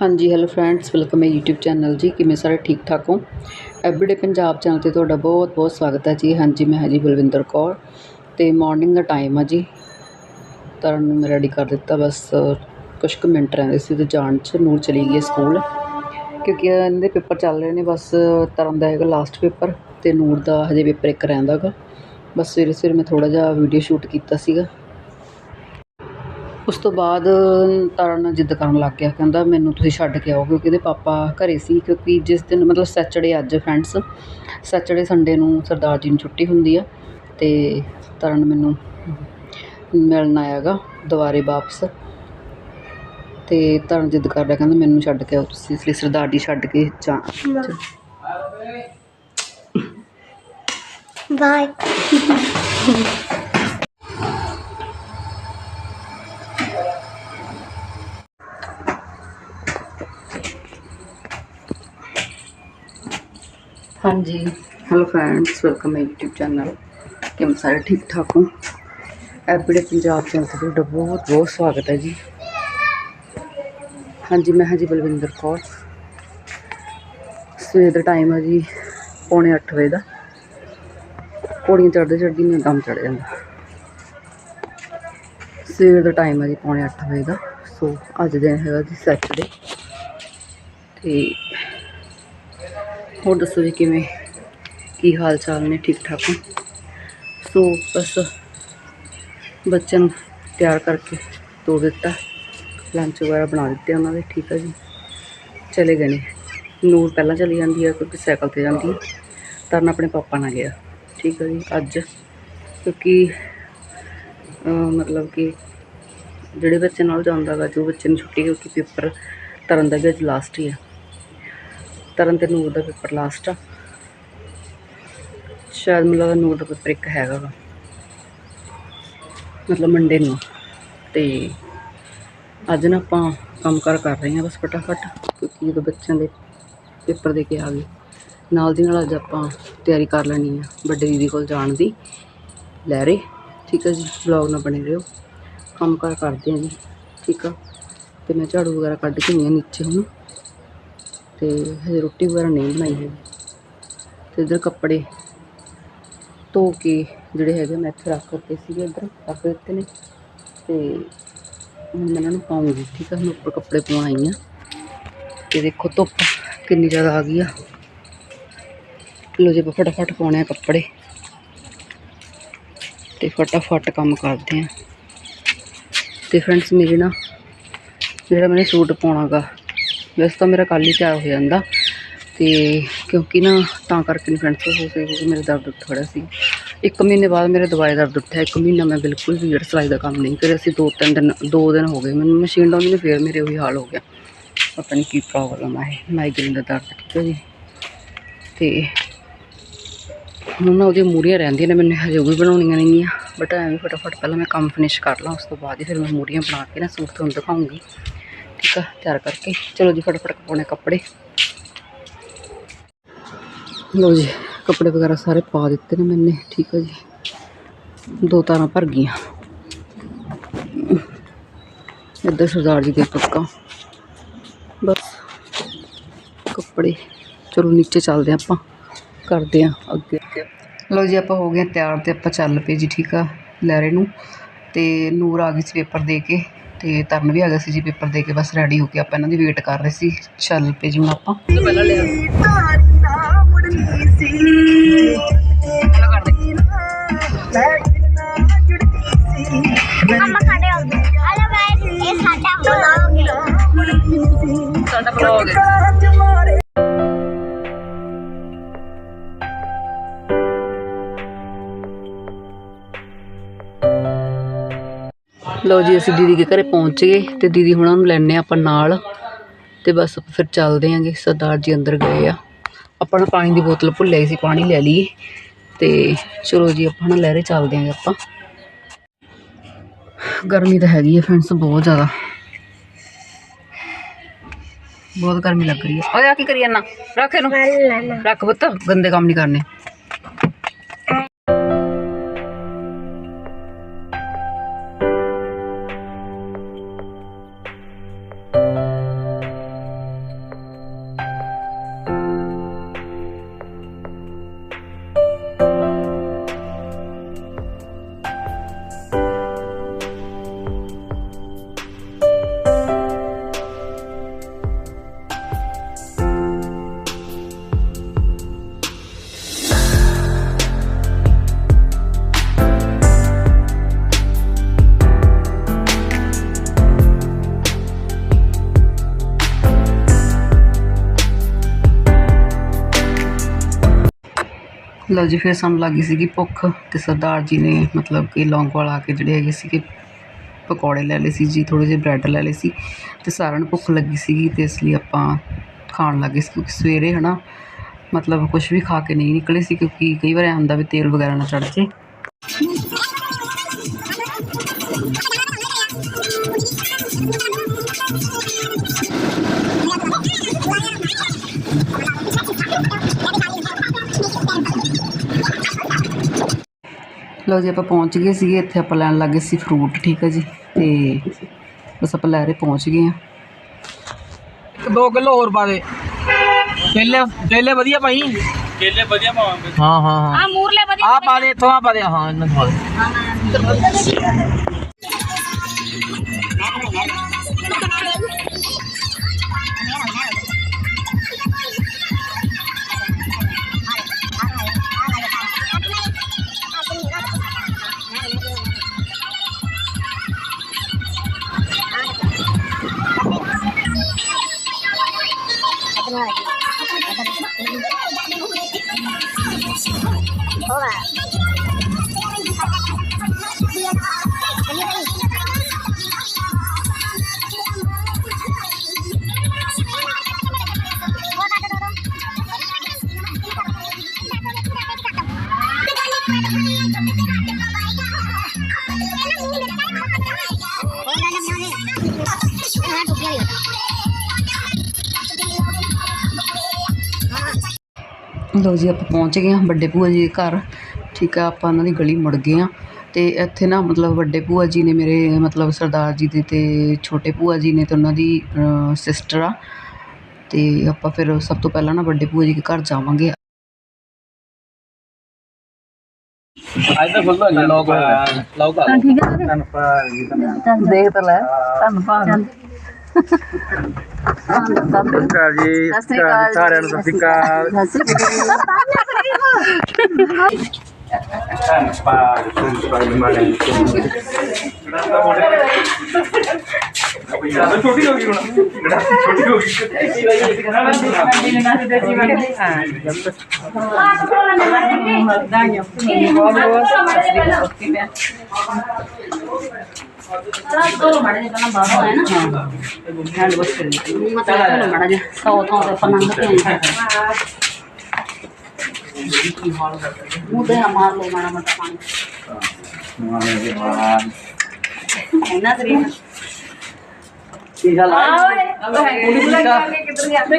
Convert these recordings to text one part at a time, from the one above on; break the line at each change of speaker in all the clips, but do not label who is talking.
ਹਾਂਜੀ hello friends welcome ਹੈ YouTube channel ਜੀ। ਕਿਵੇਂ ਸਾਰੇ ਠੀਕ ਠਾਕ ਹੋ? ਐਵਰੀਡੇ ਪੰਜਾਬ ਚੈਨਲ ਤੇ ਤੁਹਾਡਾ ਬਹੁਤ ਬਹੁਤ ਸਵਾਗਤ ਹੈ ਜੀ। ਹਾਂਜੀ, ਮੈਂ ਹਾਂ ਜੀ ਬਲਵਿੰਦਰ ਕੌਰ ਤੇ ਮਾਰਨਿੰਗ ਦਾ ਟਾਈਮ ਆ ਜੀ। ਤਰਨ ਨੂੰ ਮੈਂ ਰੈਡੀ ਕਰ ਦਿੱਤਾ, ਬਸ ਕੁਛ ਕੁ ਮਿੰਟ ਰਹਿੰਦੇ ਸੀ ਤੇ ਜਾਣ 'ਚ ਨੂਰ ਚਲੀ ਗਈ ਸਕੂਲ ਕਿਉਂਕਿ ਇਹਨਾਂ ਦੇ ਪੇਪਰ ਚੱਲ ਰਹੇ ਨੇ, ਬਸ ਤਰਨ ਦਾ ਹੈਗਾ ਲਾਸਟ ਪੇਪਰ ਤੇ ਨੂਰ ਦਾ ਹਜੇ ਪੇਪਰ ਇੱਕ ਰਹਿੰਦਾ ਗਾ। ਬਸ ਸਵੇਰੇ ਸਵੇਰੇ ਮੈਂ ਥੋੜਾ ਜਿਹਾ ਵੀਡੀਓ ਸ਼ੂਟ ਕੀਤਾ ਸੀਗਾ। ਉਸ ਤੋਂ ਬਾਅਦ ਤਰਨ ਜਿੱਦ ਕਰਨ ਲੱਗ ਗਿਆ, ਕਹਿੰਦਾ ਮੈਨੂੰ ਤੁਸੀਂ ਛੱਡ ਕੇ ਆਓ ਕਿਉਂਕਿ ਇਹਦੇ ਪਾਪਾ ਘਰ ਸੀ ਕਿਉਂਕਿ ਜਿਸ ਦਿਨ ਮਤਲਬ ਸੈਚਰਡੇ ਅੱਜ ਫਰੈਂਡਸ ਸੈਚਰਡੇ ਸੰਡੇ ਨੂੰ ਸਰਦਾਰ ਜੀ ਨੂੰ ਛੁੱਟੀ ਹੁੰਦੀ ਆ ਅਤੇ ਤਰਨ ਮੈਨੂੰ ਮਿਲਣ ਆਇਆ ਗਾ ਦੁਬਾਰੇ ਵਾਪਸ ਅਤੇ ਤਰਨ ਜਿੱਦ ਕਰ ਰਿਹਾ, ਕਹਿੰਦਾ ਮੈਨੂੰ ਛੱਡ ਕੇ ਆਓ ਤੁਸੀਂ, ਇਸ ਲਈ ਸਰਦਾਰ ਜੀ ਛੱਡ ਕੇ ਜਾ
ਬਾਏ
ਹਾਂਜੀ। ਹੈਲੋ ਫਰੈਂਡਸ ਵੈਲਕਮ ਹੈ YouTube ਚੈਨਲ ਕਿਵੇਂ ਸਾਰੇ ਠੀਕ ਠਾਕ ਹੋ? ਐਵਰੀਡੇ ਪੰਜਾਬ ਚੈਨਲ ਤੇ ਤੁਹਾਡਾ ਬਹੁਤ ਬਹੁਤ ਸਵਾਗਤ ਹੈ ਜੀ। ਹਾਂਜੀ, ਮੈਂ ਹਾਂ ਜੀ ਬਲਵਿੰਦਰ ਕੌਰ। ਸਵੇਰ ਦਾ ਟਾਈਮ ਹੈ ਜੀ, ਪੌਣੇ 8 ਵਜੇ ਦਾ। ਪੌੜੀਆਂ ਚੜ੍ਹਦੇ ਚੜ੍ਹਦੀ ਮੈਨੂੰ ਦਮ ਚੜ ਜਾਂਦਾ। ਸਵੇਰ ਦਾ ਟਾਈਮ ਹੈ ਜੀ, ਪੌਣੇ 8 ਵਜੇ ਦਾ। ਸੋ ਅੱਜ ਦਿਨ ਹੈਗਾ ਜੀ ਸੈਟਰਡੇ ਤੇ ਹੋਰ ਦੱਸੋ ਜੀ ਕਿਵੇਂ? ਕੀ ਹਾਲ ਚਾਲ ਨੇ? ਠੀਕ ਠਾਕ ਹੋ? ਸੋ ਬਸ ਬੱਚਿਆਂ ਨੂੰ ਤਿਆਰ ਕਰਕੇ ਤੋਰ ਦਿੱਤਾ। ਲੰਚ ਵਗੈਰਾ ਬਣਾ ਦਿੱਤੇ ਉਹਨਾਂ ਦੇ, ਠੀਕ ਹੈ ਜੀ। ਚਲੇ ਗਏ ਨੇ। ਨੂਰ ਪਹਿਲਾਂ ਚਲੀ ਜਾਂਦੀ ਹੈ ਕਿਉਂਕਿ ਸਾਈਕਲ ਤੇ ਜਾਂਦੀ ਹੈ ਤਰਨ ਆਪਣੇ ਪਾਪਾ ਨਾਲ ਗਿਆ। ਠੀਕ ਹੈ ਜੀ, ਅੱਜ। ਕਿਉਂਕਿ ਮਤਲਬ ਕਿ ਜਿਹੜੇ ਬੱਚੇ ਨਾਲ ਜਾਂਦਾ ਗਾ, ਜੋ ਬੱਚੇ ਨੂੰ ਛੁੱਟੀ ਕਿਉਂਕਿ ਪੇਪਰ ਤਰਨ ਦਾ ਵੀ ਅੱਜ ਲਾਸਟ ਹੀ ਆ। ਤਰਨ ਤੇ ਨੂਰ ਦਾ ਪੇਪਰ ਲਾਸਟ ਆ। ਸ਼ਾਇਦ ਮੈਨੂੰ ਲੱਗਦਾ ਨੂਰ ਦਾ ਪੇਪਰ ਇੱਕ ਹੈਗਾ ਵਾ। ਮਤਲਬ ਮੰਡੇ ਨੂੰ। ਤੇ ਅੱਜ ਨਾ ਆਪਾਂ ਕੰਮ ਕਾਰ ਕਰ ਰਹੇ ਹਾਂ ਬਸ ਫਟਾਫਟ, ਕਿਉਂਕਿ ਜਦੋਂ ਬੱਚਿਆਂ ਦੇ ਪੇਪਰ ਦੇ ਕੇ ਆ ਗਏ। ਨਾਲ ਦੀ ਨਾਲ ਅੱਜ ਆਪਾਂ ਤਿਆਰੀ ਕਰ ਲੈਣੀ ਆ ਵੱਡੇ ਦੀਦੀ ਕੋਲ ਜਾਣ ਦੀ। ਲੈ ਰਹੇ, ਠੀਕ ਹੈ ਜੀ ਵਲੌਗ ਨਾਲ ਬਣੇ ਰਹੋ। ਕੰਮ ਕਾਰ ਕਰਦੇ ਹਾਂ ਜੀ, ਠੀਕ ਆ। ਤੇ ਮੈਂ ਝਾੜੂ ਵਗੈਰਾ ਕੱਢ ਕੇ ਆਈ ਨੀਚੇ ਹੁਣ। ਤੇ ਹਜੇ ਰੋਟੀ ਵਗੈਰਾ ਨਹੀਂ ਬਣਾਈ ਹੈਗੀ ਤੇ ਇਧਰ ਕੱਪੜੇ ਧੋ ਕੇ ਜਿਹੜੇ ਹੈਗੇ ਮੈਂ ਇੱਥੇ ਰੱਖ ਦਿੱਤੇ ਸੀਗੇ ਇੱਧਰ, ਰੱਖ ਦਿੱਤੇ ਨੇ। ਤੇ ਹੁਣ ਮੈਂ ਇਹਨਾਂ ਨੂੰ ਪਾਉਂਗੀ, ਠੀਕ ਆ? ਮੈਂ ਉੱਪਰ ਕੱਪੜੇ ਪਾਉਣ ਆਈ ਆ ਤੇ ਦੇਖੋ ਧੁੱਪ ਕਿੰਨੀ ਜ਼ਿਆਦਾ ਆ ਗਈ ਆ। ਲੋ ਜੀ, ਆਪਾਂ ਫਟਾਫਟ ਪਾਉਣੇ ਆ ਕੱਪੜੇ। ਤੇ ਫਟਾਫਟ ਕੰਮ ਕਰਦੇ ਆ। ਤੇ ਫਰੈਂਡਸ ਮੇਰੇ ਨਾ, ਜਿਹੜਾ ਮੈंने ਸੂਟ ਪਾਉਣਾਗਾ ਵੈਸੇ ਤਾਂ ਮੇਰਾ ਕੱਲ੍ਹ ਹੀ ਤਿਆਰ ਹੋ ਜਾਂਦਾ ਤੇ ਕਿਉਂਕਿ ਨਾ ਤਾਂ ਕਰਕੇ ਨਹੀਂ ਫਰੈਂਡਸ ਹੋ ਸੀ ਕਿਉਂਕਿ ਮੇਰੇ ਦਰਦ ਉੱਠ ਖੜਾ ਸੀ। ਇੱਕ ਮਹੀਨੇ ਬਾਅਦ ਮੇਰੇ ਦਵਾਈ ਦਰਦ ਉੱਠਿਆ, ਇੱਕ ਮਹੀਨਾ ਮੈਂ ਬਿਲਕੁਲ ਵੀ ਜਿਹੜਾ ਸਿਲਾਈ ਦਾ ਕੰਮ ਨਹੀਂ ਕਰਿਆ ਸੀ, ਦੋ ਤਿੰਨ ਦਿਨ, ਦੋ ਦਿਨ ਹੋ ਗਏ ਮੈਨੂੰ ਮਸ਼ੀਨ ਲਾਉਂਦੀ ਨੇ, ਫੇਰ ਮੇਰੇ ਉਹੀ ਹਾਲ ਹੋ ਗਿਆ। ਪਤਾ ਨਹੀਂ ਕੀ ਪ੍ਰੋਬਲਮ ਆ ਇਹ ਮਾਈਗ੍ਰੇਨ ਦਾ ਦਰਦ ਠੀਕ ਹੈ ਜੀ। ਤੇ ਹੁਣ ਨਾ ਉਹਦੀਆਂ ਮੂਰੀਆਂ ਰਹਿੰਦੀਆਂ ਨੇ, ਮੈਨੂੰ ਹਜੇ ਵੀ ਬਣਾਉਣੀਆਂ ਨੇਗੀਆਂ ਬਟ ਐਵੇਂ ਫਟਾਫਟ ਪਹਿਲਾਂ ਮੈਂ ਕੰਮ ਫਿਨਿਸ਼ ਕਰ ਲਾਂ, ਉਸ ਤੋਂ ਬਾਅਦ ਹੀ ਫਿਰ ਮੈਂ ਮੂਰੀਆਂ ਬਣਾ ਕੇ ਨਾ ਸੂਟ ਤੁਹਾਨੂੰ ਦਿਖਾਉਂਗੀ। ਠੀਕ ਆ ਤਿਆਰ ਕਰਕੇ। ਚਲੋ ਜੀ, ਫਟਾਫਟ ਪਾਉਣੇ ਕੱਪੜੇ। ਲੋ ਜੀ, ਕੱਪੜੇ ਵਗੈਰਾ ਸਾਰੇ ਪਾ ਦਿੱਤੇ ਨੇ ਮੈਨੇ, ਠੀਕ ਆ ਜੀ। ਦੋ ਤਾਰਾਂ ਭਰ ਗਈਆਂ। ਇੱਧਰ ਸਰਦਾਰ ਜੀ ਦੇ ਪੱਕਾ ਬਸ, ਕੱਪੜੇ। ਚਲੋ, ਨੀਚੇ ਚੱਲਦੇ ਹਾਂ ਆਪਾਂ। ਕਰਦੇ ਹਾਂ ਅੱਗੇ। ਲੋ ਜੀ, ਆਪਾਂ ਹੋ ਗਏ ਤਿਆਰ ਤੇ ਆਪਾਂ ਚੱਲ ਪਏ ਜੀ, ਠੀਕ ਆ, ਲਹਿਰੇ ਨੂੰ। ਤੇ ਨੂਰ ਆ ਗਈ ਸੀ ਪੇਪਰ ਦੇ ਕੇ। ਤੇ ਤਰਨ ਵੀ ਆ ਗਿਆ ਸੀ ਜੀ ਪੇਪਰ ਦੇ ਕੇ ਬਸ ਰੈਡੀ ਹੋ ਕੇ ਆਪਾਂ ਇਹਨਾਂ ਦੀ ਵੇਟ ਕਰ ਰਹੇ ਸੀ। ਚੱਲ ਪਏ ਜੀ ਹੁਣ ਆਪਾਂ। ਪਹਿਲਾਂ ਲਿਆ। ਲਓ ਜੀ ਅਸੀਂ ਦੀਦੀ ਦੇ ਘਰੇ ਪਹੁੰਚ ਗਏ ਤੇ ਦੀਦੀ ਹੁਣਾਂ ਨੂੰ ਲੈਣੇ ਆਪਾਂ ਨਾਲ। ਤੇ ਬਸ ਆਪਾਂ ਫਿਰ ਚੱਲਦੇ ਆਂਗੇ ਸਰਦਾਰ ਜੀ ਅੰਦਰ ਗਏ ਆ। ਆਪਾਂ ਨੂੰ ਪਾਣੀ ਦੀ ਬੋਤਲ ਭੁੱਲ ਆਈ ਸੀ ਪਾਣੀ ਲੈ ਲਈਏ। ਤੇ ਚਲੋ ਜੀ ਆਪਾਂ ਨਾ ਲਹਿਰੇ ਚੱਲਦੇ ਆਂਗੇ ਆਪਾਂ। ਗਰਮੀ ਤਾਂ ਹੈਗੀ ਹੈ ਫਰੈਂਡਸ ਬਹੁਤ ਜ਼ਿਆਦਾ। ਬਹੁਤ ਗਰਮੀ ਲੱਗ ਰਹੀ ਹੈ ਓਏ ਆ ਕੀ ਕਰੀ ਜਾਂਦਾ ਰੱਖ ਇਹਨੂੰ। ਰੱਖ ਪੁੱਤ ਗੰਦੇ ਕੰਮ ਨਹੀਂ ਕਰਨੇ। ਲਓ ਜੀ, ਫਿਰ ਸਾਨੂੰ ਲੱਗੀ ਸੀਗੀ ਭੁੱਖ ਤੇ ਸਰਦਾਰ ਜੀ ਨੇ ਮਤਲਬ ਕਿ ਲੌਂਗਵਾਲ ਆ ਕੇ ਜਿਹੜੇ ਹੈਗੇ ਸੀਗੇ ਪਕੌੜੇ ਲੈ ਲਏ ਸੀ ਜੀ ਥੋੜੇ ਜਿਹੇ ਬ੍ਰੈਡ ਲੈ ਲਏ ਸੀ ਤੇ ਸਾਰਿਆਂ ਨੂੰ ਭੁੱਖ ਲੱਗੀ ਸੀਗੀ ਤੇ ਇਸ ਲਈ ਆਪਾਂ ਖਾਣ ਲੱਗੇ ਸੀ ਕਿਉਂਕਿ ਸਵੇਰੇ ਹਨਾ ਮਤਲਬ ਕੁਝ ਵੀ ਖਾ ਕੇ ਨਹੀਂ ਨਿਕਲੇ ਸੀ ਕਿਉਂਕਿ ਕਈ ਵਾਰ ਐਂ ਹੁੰਦਾ ਵੀ ਤੇਲ ਵਗੈਰਾ ਨਾ ਚੜ ਜੇ ਲਓ ਜੀ ਆਪਾਂ ਪਹੁੰਚ ਗਏ ਸੀਗੇ ਇੱਥੇ ਆਪਾਂ ਲੈਣ ਲੱਗੇ ਸੀ ਫਰੂਟ ਠੀਕ ਹੈ ਜੀ। ਤੇ ਬਸ ਆਪਾਂ ਲੈ ਰਹੇ ਪਹੁੰਚ ਗਏ ਆ।
2 ਕਿਲੋ ਹੋਰ ਪਾ ਦੇ। ਕੇਲੇ ਕੇਲੇ ਵਧੀਆ ਭਾਈ।
ਕੇਲੇ ਵਧੀਆ ਪਾਵਾਂਗੇ।
ਹਾਂ ਹਾਂ ਹਾਂ।
ਆ ਮੂਰਲੇ ਵਧੀਆ
ਆ ਪਾ ਦੇ ਇੱਥੋਂ ਆ ਪਾ ਦੇ ਹਾਂ ਇਹਨਾਂ ਨੂੰ ਪਾ ਦੇ।
老板 ਲਓ ਜੀ ਆਪਾਂ ਪਹੁੰਚ ਗਏ ਹਾਂ ਵੱਡੇ ਭੂਆ ਜੀ ਦੇ ਘਰ। ਠੀਕ ਆ ਆਪਾਂ ਉਹਨਾਂ ਦੀ ਗਲੀ ਮੁੜ ਗਏ ਹਾਂ। ਤੇ ਇੱਥੇ ਨਾ ਮਤਲਬ ਵੱਡੇ ਭੂਆ ਜੀ ਨੇ ਮੇਰੇ ਮਤਲਬ ਸਰਦਾਰ ਜੀ ਦੇ ਤੇ ਛੋਟੇ ਭੂਆ ਜੀ ਨੇ ਤੇ ਉਹਨਾਂ ਦੀ ਸਿਸਟਰ ਆ। ਤੇ ਆਪਾਂ ਫਿਰ ਸਭ ਤੋਂ ਪਹਿਲਾਂ ਨਾ ਵੱਡੇ ਭੂਆ ਜੀ ਦੇ ਘਰ ਜਾਵਾਂਗੇ।
ਅੱਜ ਤਾਂ ਫੁੱਲ ਹੋ ਗਿਆ ਲੋਕ ਲੋਕ ਆ
ਦੇਖ ਤਾਂ ਲੈ ਧੰਨਵਾਦ।
ਜੀ। ਸਾਰਿਆਂ ਨੂੰ ਸਤਿ ਸ਼੍ਰੀ ਅਕਾਲ।
ਛੋਟੀ ਹੋ ਗਈ ਹੁਣ। ਛੋਟੀ ਹੋ ਗਈ।
ਸੌ ਥਾਂ ਮੂੰਹ ਤੇ ਨਾ ਮਾਰ ਲੋ ਮਾੜਾ ਮੋਟਾ ਪਾਣੀ ਇਹਨਾਂ ਤਰੀ
ਕੀ ਗੱਲ ਆ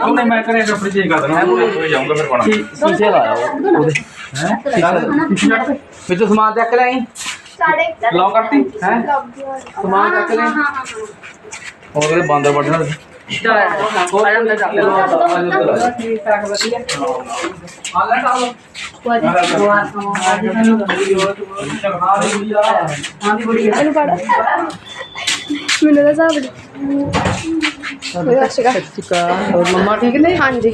ਉਹਨੇ ਮੈਂ ਕਰੇ ਕੱਪੜੇ ਚੇਂਜ ਕਰ ਦੇਣਾ ਮੈਂ ਜਾਊਂਗਾ ਫਿਰ ਪਾਣਾ
ਸ਼ੀਸ਼ੇ ਲਾਇਆ ਉਹਦੇ ਹੈ ਵਿੱਚੋਂ ਸਮਾਨ ਚੱਕ ਲੈ ਆਈ ਲੌਕ ਕਰਤੀ ਹੈ ਸਮਾਨ ਚੱਕ ਲੈ ਆ ਲੈ ਡਾਲੋ
ਹੋਰ ਮੰਮਾ ਠੀਕ ਨੇ? ਹਾਂਜੀ।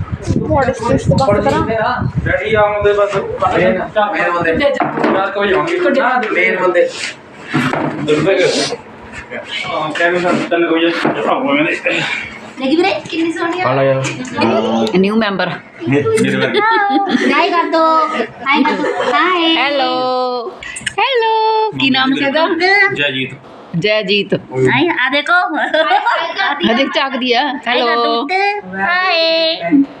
ਬੰਦ। ਕਰ ਕੋਈ ਕੋਈ
ਬੰਦ।
ਮੈਂ ਉਹ ਲੈ
ਓਏ ਓ ਬਣੀ ਆਇਆ
ਚੜਾਏ ਬਾਹਰੋਂ ਆਇਆ ਨੂੰ
ਬਾਬਾ ਤਾਂ ਅਰੇ ਪਾਪਾ ਪਾਪਾ ਕਿੱਲੇ ਦੀ ਕੁੱਟੀ ਦੇ
ਪਾਸੋਂ ਕਿੰਨੇ ਦੀ ਵੱਡੀ
ਬਹੁਤ ਤਰਪਾ
ਦਰਵਾਜ਼ਾ ਲਾ ਦੇ ਦਰਵਾਜ਼ਾ ਲਾ ਦੇ
ਡੈਡੀ ਆਉਂਦੇ ਬਸ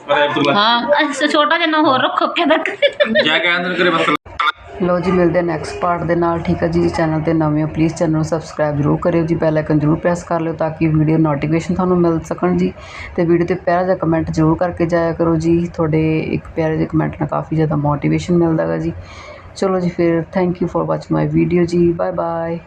ਹਾਂ
ਛੋਟਾ ਜਿਹਾ ਹੋਰ ਰੱਖੋ
ਕਿਦਰ ਜਾ
ਲੋ
ਜੀ
ਮਿਲਦੇ ਨੈਕਸਟ ਪਾਰਟ ਦੇ ਨਾਲ ਠੀਕ ਹੈ ਜੀ ਜੀ ਚੈਨਲ ਤੇ ਨਵੇਂ ਹੋ ਪਲੀਜ਼ ਚੈਨਲ ਨੂੰ ਸਬਸਕ੍ਰਾਈਬ ਜ਼ਰੂਰ ਕਰਿਓ ਜੀ ਬੈਲ ਆਈਕਨ ਜ਼ਰੂਰ ਪ੍ਰੈਸ ਕਰ ਲਿਓ ਤਾਂ ਕਿ ਵੀਡੀਓ ਨੋਟੀਫਿਕੇਸ਼ਨ ਤੁਹਾਨੂੰ ਮਿਲ ਸਕਣ ਜੀ। ਤੇ ਵੀਡੀਓ ਤੇ ਪਿਆਰਾ ਜਿਹਾ ਕਮੈਂਟ ਜ਼ਰੂਰ ਕਰਕੇ ਜਾਇਆ ਕਰੋ ਜੀ ਤੁਹਾਡੇ ਇੱਕ ਪਿਆਰੇ ਜਿਹੇ ਕਮੈਂਟ ਨਾਲ ਕਾਫੀ ਜ਼ਿਆਦਾ ਮੋਟੀਵੇਸ਼ਨ ਮਿਲਦਾ ਹੈ ਜੀ। ਚਲੋ ਜੀ ਫਿਰ thank you for watching my video ਜੀ ਬਾਏ ਬਾਏ